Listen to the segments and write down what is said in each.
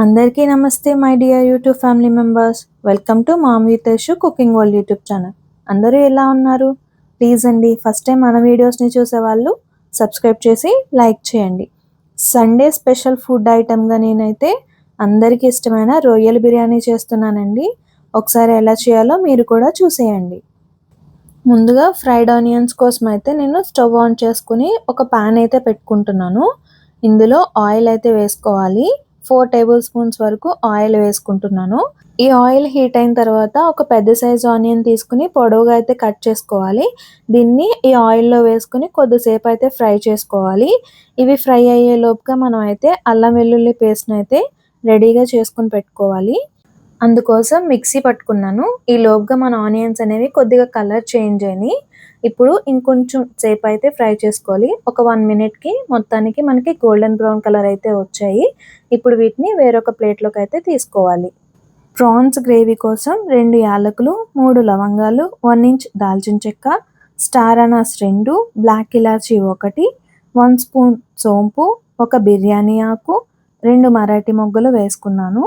అందరికీ నమస్తే my dear YouTube family members. Welcome to mom cooking world YouTube channel. అందరూ ఎలా ఉన్నారు? ప్లీజ్ అండి ఫస్ట్ టైం మన వీడియోస్ని చూసే వాళ్ళు సబ్స్క్రైబ్ చేసి లైక్ చేయండి. సండే స్పెషల్ ఫుడ్ ఐటమ్గా నేనైతే అందరికీ ఇష్టమైన రొయ్యల బిర్యానీ చేస్తున్నానండి. ఒకసారి ఎలా చేయాలో మీరు కూడా చూసేయండి. ముందుగా ఫ్రైడ్ ఆనియన్స్ కోసం అయితే నేను స్టవ్ ఆన్ చేసుకుని ఒక ప్యాన్ అయితే పెట్టుకుంటున్నాను. ఇందులో ఆయిల్ అయితే వేసుకోవాలి. ఫోర్ టేబుల్ స్పూన్స్ వరకు ఆయిల్ వేసుకుంటున్నాను. ఈ ఆయిల్ హీట్ అయిన తర్వాత ఒక పెద్ద సైజ్ ఆనియన్ తీసుకుని పొడవుగా అయితే కట్ చేసుకోవాలి. దీన్ని ఈ ఆయిల్లో వేసుకుని కొద్దిసేపు అయితే ఫ్రై చేసుకోవాలి. ఇవి ఫ్రై అయ్యే లోపుగా మనం అయితే అల్లం వెల్లుల్లి పేస్ట్ని అయితే రెడీగా చేసుకుని పెట్టుకోవాలి. అందుకోసం మిక్సీ పట్టుకున్నాను. ఈ లోపుగా మన ఆనియన్స్ అనేవి కొద్దిగా కలర్ చేంజ్ అయినాయి. ఇప్పుడు ఇంకొంచెం సేపు అయితే ఫ్రై చేసుకోవాలి. ఒక వన్ మినిట్కి మొత్తానికి మనకి గోల్డెన్ బ్రౌన్ కలర్ అయితే వచ్చాయి. ఇప్పుడు వీటిని వేరొక ప్లేట్లోకి అయితే తీసుకోవాలి. ప్రాన్స్ గ్రేవీ కోసం రెండు యాలకులు మూడు లవంగాలు వన్ ఇంచ్ దాల్చిన చెక్క స్టార్ అనాస్ రెండు బ్లాక్ ఇలాచీ ఒకటి వన్ స్పూన్ సోంపు ఒక బిర్యానీ ఆకు రెండు మరాఠీ మొగ్గలు వేసుకున్నాను.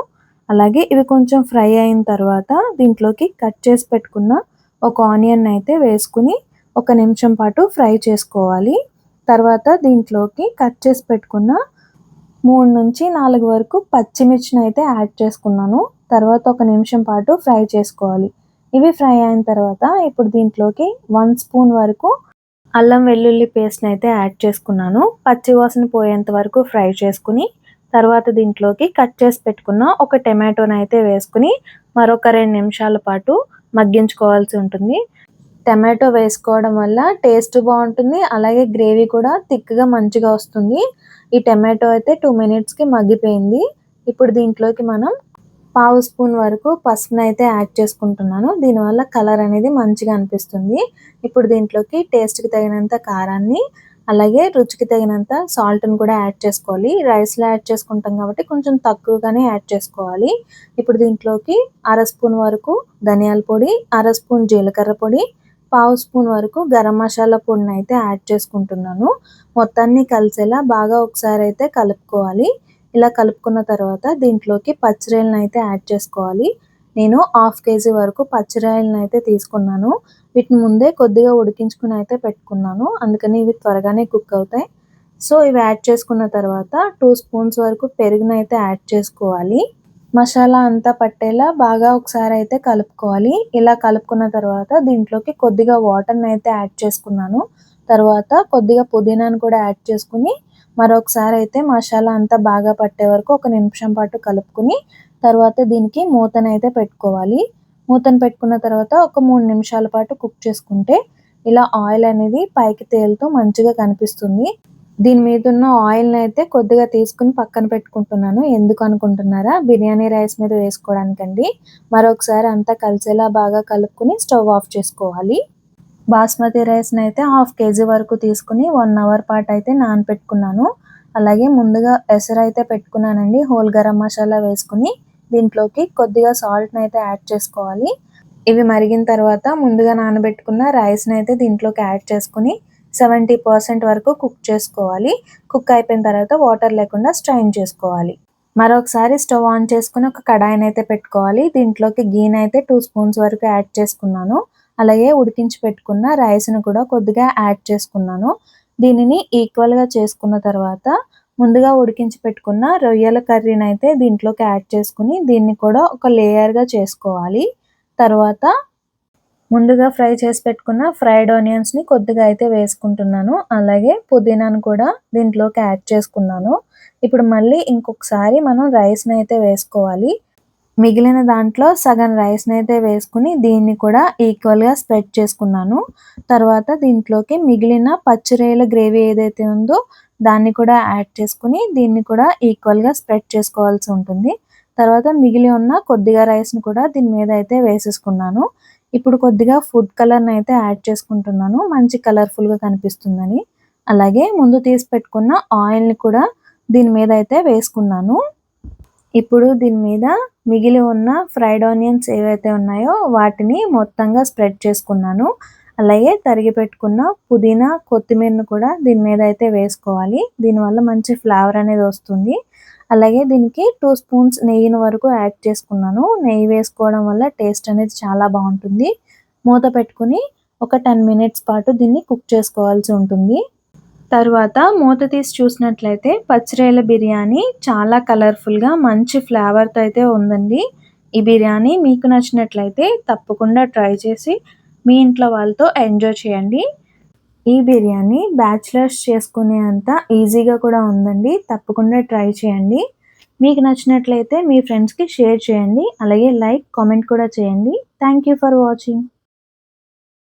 అలాగే ఇవి కొంచెం ఫ్రై అయిన తర్వాత దీంట్లోకి కట్ చేసి పెట్టుకున్న ఒక ఆనియన్ అయితే వేసుకుని ఒక నిమిషం పాటు ఫ్రై చేసుకోవాలి. తర్వాత దీంట్లోకి కట్ చేసి పెట్టుకున్న మూడు నుంచి నాలుగు వరకు పచ్చిమిర్చిని అయితే యాడ్ చేసుకున్నాను. తర్వాత ఒక నిమిషం పాటు ఫ్రై చేసుకోవాలి. ఇవి ఫ్రై అయిన తర్వాత ఇప్పుడు దీంట్లోకి వన్ స్పూన్ వరకు అల్లం వెల్లుల్లి పేస్ట్ని అయితే యాడ్ చేసుకున్నాను. పచ్చి వాసన పోయేంత వరకు ఫ్రై చేసుకుని తర్వాత దీంట్లోకి కట్ చేసి పెట్టుకున్న ఒక టమాటోని అయితే వేసుకుని మరొక రెండు నిమిషాల పాటు మగ్గించుకోవాల్సి ఉంటుంది. టమాటో వేసుకోవడం వల్ల టేస్ట్ బాగుంటుంది అలాగే గ్రేవీ కూడా థిక్గా మంచిగా వస్తుంది. ఈ టమాటో అయితే టూ మినిట్స్కి మగ్గిపోయింది. ఇప్పుడు దీంట్లోకి మనం పావు స్పూన్ వరకు పసుపుని అయితే యాడ్ చేసుకుంటున్నాను. దీనివల్ల కలర్ అనేది మంచిగా అనిపిస్తుంది. ఇప్పుడు దీంట్లోకి టేస్ట్కి తగినంత కారాన్ని అలాగే రుచికి తగినంత సాల్ట్ని కూడా యాడ్ చేసుకోవాలి. రైస్లో యాడ్ చేసుకుంటాం కాబట్టి కొంచెం తక్కువగానే యాడ్ చేసుకోవాలి. ఇప్పుడు దీంట్లోకి అర స్పూన్ వరకు ధనియాల పొడి అర స్పూన్ జీలకర్ర పొడి పావు స్పూన్ వరకు గరం మసాలా పొడిని అయితే యాడ్ చేసుకుంటున్నాను. మొత్తాన్ని కలిసేలా బాగా ఒకసారి అయితే కలుపుకోవాలి. ఇలా కలుపుకున్న తర్వాత దీంట్లోకి పచ్చిరాయలను అయితే యాడ్ చేసుకోవాలి. నేను హాఫ్ కేజీ వరకు పచ్చిరాయలను అయితే తీసుకున్నాను. వీటిని ముందే కొద్దిగా ఉడికించుకుని అయితే పెట్టుకున్నాను. అందుకని ఇవి త్వరగానే కుక్ అవుతాయి. సో ఇవి యాడ్ చేసుకున్న తర్వాత టూ స్పూన్స్ వరకు పెరుగునైతే యాడ్ చేసుకోవాలి. మసాలా అంతా పట్టేలా బాగా ఒకసారి అయితే కలుపుకోవాలి. ఇలా కలుపుకున్న తర్వాత దీంట్లోకి కొద్దిగా వాటర్ని అయితే యాడ్ చేసుకున్నాను. తర్వాత కొద్దిగా పుదీనాను కూడా యాడ్ చేసుకుని మరొకసారి అయితే మసాలా అంతా బాగా పట్టే వరకు ఒక నిమిషం పాటు కలుపుకుని తర్వాత దీనికి మూతనైతే పెట్టుకోవాలి. మూతను పెట్టుకున్న తర్వాత ఒక మూడు నిమిషాల పాటు కుక్ చేసుకుంటే ఇలా ఆయిల్ అనేది పైకి తేలుతూ మంచిగా కనిపిస్తుంది. దీని మీద ఉన్న ఆయిల్ని అయితే కొద్దిగా తీసుకుని పక్కన పెట్టుకుంటున్నాను. ఎందుకు అనుకుంటున్నారా? బిర్యానీ రైస్ మీద వేసుకోవడానికండి. మరొకసారి అంతా కలిసేలా బాగా కలుపుకుని స్టవ్ ఆఫ్ చేసుకోవాలి. బాస్మతి రైస్ని అయితే హాఫ్ కేజీ వరకు తీసుకుని వన్ అవర్ పాటు అయితే నానపెట్టుకున్నాను. అలాగే ముందుగా ఎసరు అయితే పెట్టుకున్నానండి. హోల్ గరం మసాలా వేసుకుని దీంట్లోకి కొద్దిగా సాల్ట్ని అయితే యాడ్ చేసుకోవాలి. ఇవి మరిగిన తర్వాత ముందుగా నానబెట్టుకున్న రైస్ని అయితే దీంట్లోకి యాడ్ చేసుకుని సెవెంటీ పర్సెంట్ వరకు కుక్ చేసుకోవాలి. కుక్ అయిపోయిన తర్వాత వాటర్ లేకుండా స్ట్రైన్ చేసుకోవాలి. మరొకసారి స్టవ్ ఆన్ చేసుకుని ఒక కడాయిని అయితే పెట్టుకోవాలి. దీంట్లోకి గీని అయితే టూ స్పూన్స్ వరకు యాడ్ చేసుకున్నాను. అలాగే ఉడికించి పెట్టుకున్న రైస్ను కూడా కొద్దిగా యాడ్ చేసుకున్నాను. దీనిని ఈక్వల్గా చేసుకున్న తర్వాత ముందుగా ఉడికించి పెట్టుకున్న రొయ్యల కర్రీని అయితే దీంట్లోకి యాడ్ చేసుకుని దీన్ని కూడా ఒక లేయర్గా చేసుకోవాలి. తర్వాత ముందుగా ఫ్రై చేసి పెట్టుకున్న ఫ్రైడ్ ఆనియన్స్ని కొద్దిగా అయితే వేసుకుంటున్నాను. అలాగే పుదీనాను కూడా దీంట్లోకి యాడ్ చేసుకున్నాను. ఇప్పుడు మళ్ళీ ఇంకొకసారి మనం రైస్ని అయితే వేసుకోవాలి. మిగిలిన దాంట్లో సగం రైస్ని అయితే వేసుకుని దీన్ని కూడా ఈక్వల్గా స్ప్రెడ్ చేసుకున్నాను. తర్వాత దీంట్లోకి మిగిలిన పచ్చిరేల గ్రేవీ ఏదైతే ఉందో దాన్ని కూడా యాడ్ చేసుకుని దీన్ని కూడా ఈక్వల్గా స్ప్రెడ్ చేసుకోవాల్సి ఉంటుంది. తర్వాత మిగిలి ఉన్న కొద్దిగా రైస్ని కూడా దీని మీద అయితే వేసేసుకున్నాను. ఇప్పుడు కొద్దిగా ఫుడ్ కలర్ని అయితే యాడ్ చేసుకుంటున్నాను. మంచి కలర్ఫుల్గా కనిపిస్తుందని. అలాగే ముందు తీసి పెట్టుకున్న ఆయిల్ని కూడా దీని మీద అయితే వేసుకున్నాను. ఇప్పుడు దీని మీద మిగిలి ఉన్న ఫ్రైడ్ ఆనియన్స్ ఏవైతే ఉన్నాయో వాటిని మొత్తంగా స్ప్రెడ్ చేసుకున్నాను. అలాగే తరిగి పెట్టుకున్న పుదీనా కొత్తిమీరను కూడా దీని మీద అయితే వేసుకోవాలి. దీనివల్ల మంచి ఫ్లేవర్ అనేది వస్తుంది. అలాగే దీనికి టూ స్పూన్స్ నెయ్యిని వరకు యాడ్ చేసుకున్నాను. నెయ్యి వేసుకోవడం వల్ల టేస్ట్ అనేది చాలా బాగుంటుంది. మూత పెట్టుకుని ఒక టెన్ మినిట్స్ పాటు దీన్ని కుక్ చేసుకోవాల్సి ఉంటుంది. తర్వాత మూత తీసి చూసినట్లయితే పచ్చిరేల బిర్యానీ చాలా కలర్ఫుల్గా మంచి ఫ్లేవర్తో అయితే ఉందండి. ఈ బిర్యానీ మీకు నచ్చినట్లయితే తప్పకుండా ట్రై చేసి మీ ఇంట్లో వాళ్ళతో ఎంజాయ్ చేయండి. ఈ బిర్యానీ బ్యాచిలర్స్ చేసుకునే అంత ఈజీగా కూడా ఉందండి. తప్పకుండా ట్రై చేయండి. మీకు నచ్చినట్లయితే మీ ఫ్రెండ్స్కి షేర్ చేయండి. అలాగే లైక్ కామెంట్ కూడా చేయండి. Thank you for watching.